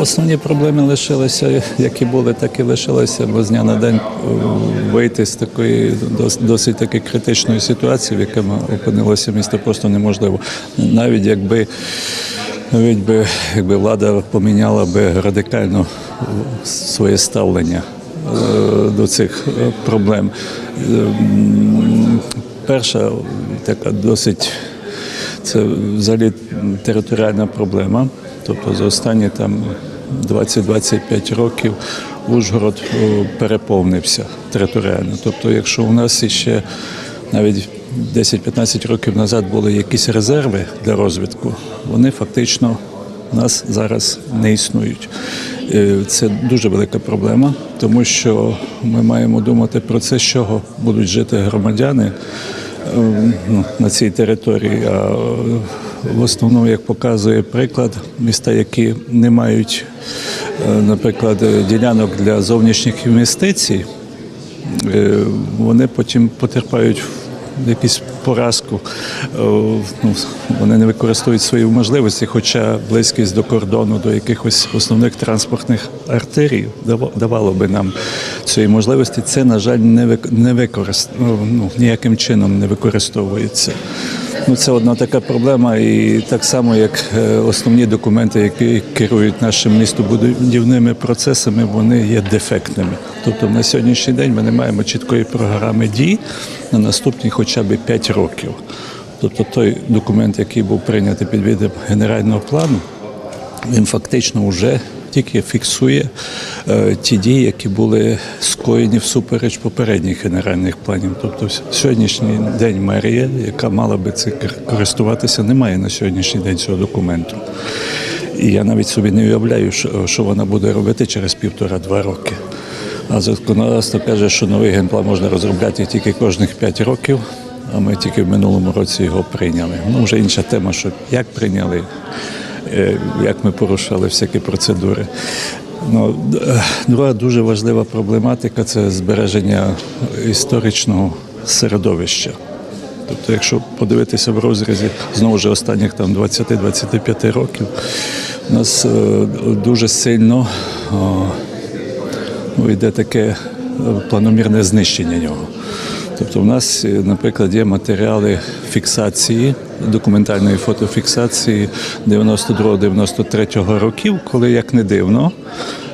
основні проблеми лишилися, які були, так і лишилися, бо з дня на день е, вийти з такої дос- досить таки критичної ситуації, в якому опинилося місто, просто неможливо. Навіть якби навіть би, якби влада поміняла би радикально своє ставлення е, до цих е, проблем. Перша така досить це взагалі територіальна проблема. Тобто за останні там 20-25 років Ужгород переповнився територіально. Тобто, якщо у нас іще навіть 10-15 років назад були якісь резерви для розвитку, вони фактично у нас зараз не існують. Е, Це дуже велика проблема, тому що ми маємо думати про це, з чого будуть жити громадяни е, ну, на цій території. Е, в основному, як показує приклад, міста, які не мають, е, наприклад, ділянок для зовнішніх інвестицій, е, вони потім потерпають якусь поразку. Е, ну, Вони не використовують свої можливості, хоча близькість до кордону, до якихось основних транспортних артерій давало би нам цієї можливості. Це, на жаль, не вик- не використ... ну, ніяким чином не використовується. Ну, це одна така проблема, і так само, як е, основні документи, які керують нашим містобудівними процесами, вони є дефектними. Тобто на сьогоднішній день ми не маємо чіткої програми дій на наступні хоча б 5 років. Тобто той документ, який був прийнятий під видом генерального плану, він фактично вже тільки фіксує е, ті дії, які були скоєні всупереч попередніх генеральних планів. Тобто сьогоднішній день мерія, яка мала би це користуватися, не має на сьогоднішній день цього документу. І я навіть собі не уявляю, що, вона буде робити через півтора-два роки. А законодавство каже, що новий генплан можна розробляти тільки кожних 5 років, а ми тільки в минулому році його прийняли. Ну, вже інша тема, що як прийняли, як ми порушали всякі процедури. Ну, е, друга дуже важлива проблематика це збереження історичного середовища. Тобто, якщо подивитися в розрізі знову ж останніх там 20-25 років, у нас е, дуже сильно ну, йде таке е, планомірне знищення нього. Тобто, в нас, е, наприклад, є матеріали фіксації, документальної фотофіксації 92-93 років, коли, як не дивно,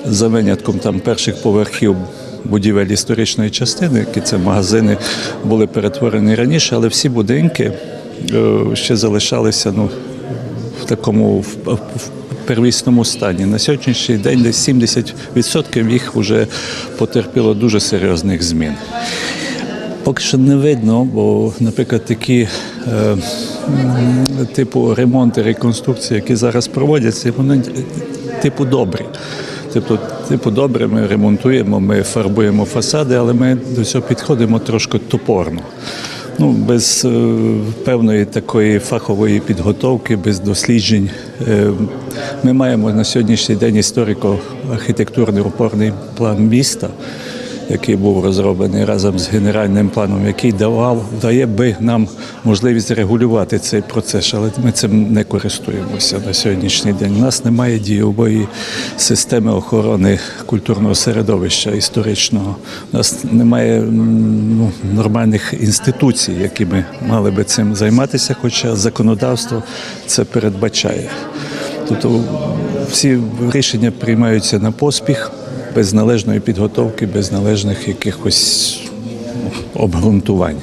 за винятком там перших поверхів будівель історичної частини, які це магазини, були перетворені раніше, але всі будинки е, ще залишалися ну, в такому в, первісному стані. На сьогоднішній день десь 70% їх вже потерпіло дуже серйозних змін. Поки що не видно, бо, наприклад, такі е, типу ремонти, реконструкції, які зараз проводяться, вони типу добрі. Тобто, типу, добре, ми ремонтуємо, ми фарбуємо фасади, але ми до цього підходимо трошки топорно. Ну, без е, певної такої фахової підготовки, без досліджень. Е, ми маємо на сьогоднішній день історико-архітектурний опорний план міста, який був розроблений разом з генеральним планом, який давав, дає би нам можливість регулювати цей процес, але ми цим не користуємося на сьогоднішній день. У нас немає дієвої системи охорони культурного середовища історичного. У нас немає ну, нормальних інституцій, які ми мали би цим займатися, хоча законодавство це передбачає. Тобто всі рішення приймаються на поспіх, без належної підготовки, без належних якихось обґрунтувань.